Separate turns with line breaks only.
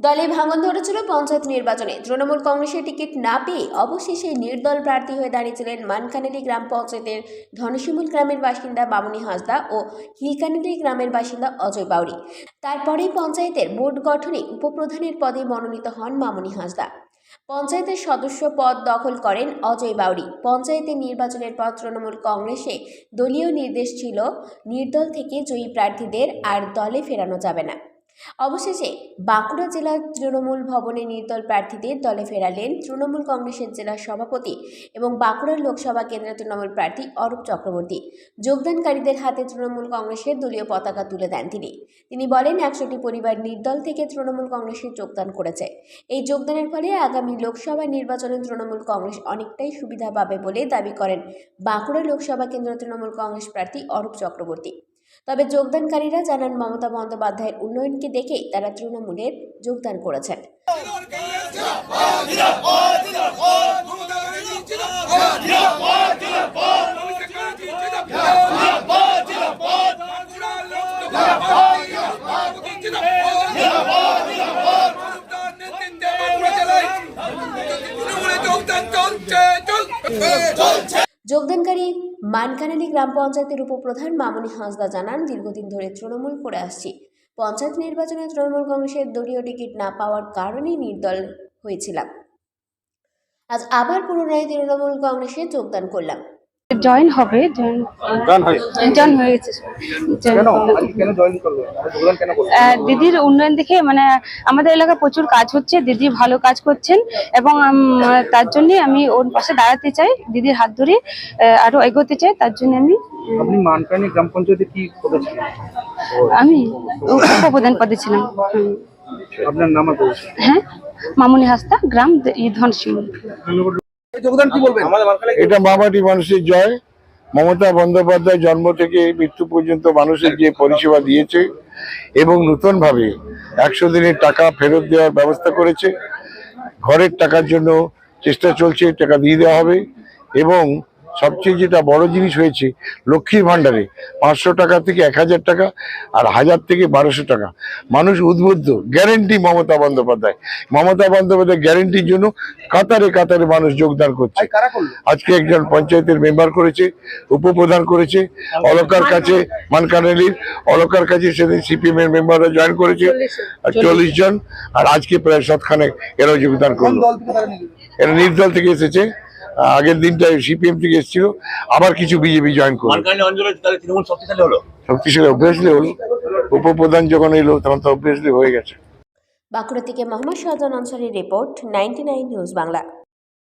দলে ভাঙন ধরেছিল পঞ্চায়েত নির্বাচনে। তৃণমূল কংগ্রেসের টিকিট না পেয়ে অবশেষে নির্দল প্রার্থী হয়ে দাঁড়িয়েছিলেন মানকানেলি গ্রাম পঞ্চায়েতের ধনশিমুল গ্রামের বাসিন্দা মামনি হাঁসদা ও হিলকানেলি গ্রামের বাসিন্দা অজয় বাউরি তারপরেই পঞ্চায়েতের বোর্ড গঠনে উপপ্রধানের পদে মনোনীত হন মামনি হাঁসদা। পঞ্চায়েতের সদস্য পদ দখল করেন অজয় বাউরি পঞ্চায়েতের নির্বাচনের পর তৃণমূল কংগ্রেসে দলীয় নির্দেশ ছিল, নির্দল থেকে জয়ী প্রার্থীদের আর দলে ফেরানো যাবে না। অবশেষে বাঁকুড়া জেলার তৃণমূল ভবনে নির্দল প্রার্থীদের দলে ফেরালেন তৃণমূল কংগ্রেসের জেলা সভাপতি এবং বাঁকুড়ার লোকসভা কেন্দ্রের তৃণমূল প্রার্থী অরূপ চক্রবর্তী। যোগদানকারীদের হাতে তৃণমূল কংগ্রেসের দলীয় পতাকা তুলে দেন তিনি। তিনি বলেন, একশোটি পরিবার নির্দল থেকে তৃণমূল কংগ্রেসে যোগদান করেছে। এই যোগদানের ফলে আগামী লোকসভা নির্বাচনে তৃণমূল কংগ্রেস অনেকটাই সুবিধা পাবে বলে দাবি করেন বাঁকুড়া লোকসভা কেন্দ্র তৃণমূল কংগ্রেস প্রার্থী অরূপ চক্রবর্তী। তবে যোগদানকারীরা জানান মমতা বন্দ্যোপাধ্যায়ের উন্নয়নকে দেখেই তারা তৃণমূলের যোগদান করেছেন।
চলছে।
যোগদানকারী মানকানালি গ্রাম পঞ্চায়েতের উপপ্রধান মামনি হাঁসদা জানান, দীর্ঘদিন ধরে তৃণমূল করে আসছি। পঞ্চায়েত নির্বাচনে তৃণমূল কংগ্রেসের দলীয় টিকিট না পাওয়ার কারণেই নির্দল হয়েছিলাম। আজ আবার পুনরায় তৃণমূল কংগ্রেসে যোগদান করলাম।
জয়েন হবে জয়েন
হয়।
গেছে দিদির উন্নয়ন দেখে মানে আমাদের এলাকায় প্রচুর কাজ হচ্ছে দিদি ভালো কাজ করছেন এবং তার জন্য আমি ওর পাশে দাঁড়াতে চাই দিদির হাত ধরে আরও এগোতে চাই তার জন্য আমি উম,
আপনি মানকানি গ্রাম পঞ্চায়েতে কি করেছিলেন
আমি উপপ্রধান পদে ছিলাম।
আপনার নাম
হ্যাঁ মামুনি হাসতা গ্রাম ধন
এটা মামাটি মানুষের জয়। মমতা বন্দ্যোপাধ্যায় জন্ম থেকে মৃত্যু পর্যন্ত মানুষের যে পরিষেবা দিয়েছে এবং নতুনভাবে একশো দিনের টাকা ফেরত দেওয়ার ব্যবস্থা করেছে। ঘরের টাকার জন্য চেষ্টা চলছে টাকা দিয়ে দেওয়া হবে এবং সবচেয়ে যেটা বড় জিনিস হয়েছে লক্ষ্মীর ভাণ্ডারে পাঁচশো টাকা থেকে এক হাজার টাকা আর হাজার থেকে বারোশো টাকা। মানুষ উদ্বুদ্ধ গ্যারেন্টি মমতা বন্দ্যোপাধ্যায়। মমতা বন্দ্যোপাধ্যায় গ্যারেন্টির জন্য কাতারে কাতারে মানুষ যোগদান করছে। আজকে একজন পঞ্চায়েতের মেম্বার করেছে উপপ্রধান করেছে অলকার কাছে মানকানেলির অলকার কাছে সেদিন সিপিএম এর মেম্বাররা জয়েন করেছে আর চল্লিশ জন আর আজকে প্রায় সৎখানেক এরাও যোগদান করল। এরা নির্দল থেকে এসেছে। আগের দিনটা সিপিএম থেকে এসেছিল আবার কিছু বিজেপি জয়েন করল।
শক্তিশালী হলো?
অভ্যাসলি হলো। উপপ্রধান যখন এলো তখন তো অভ্যাসলি হয়ে গেছে।
বাঁকুড়া থেকে Mohammad Shahjahan Ansari report ninety news Bangla.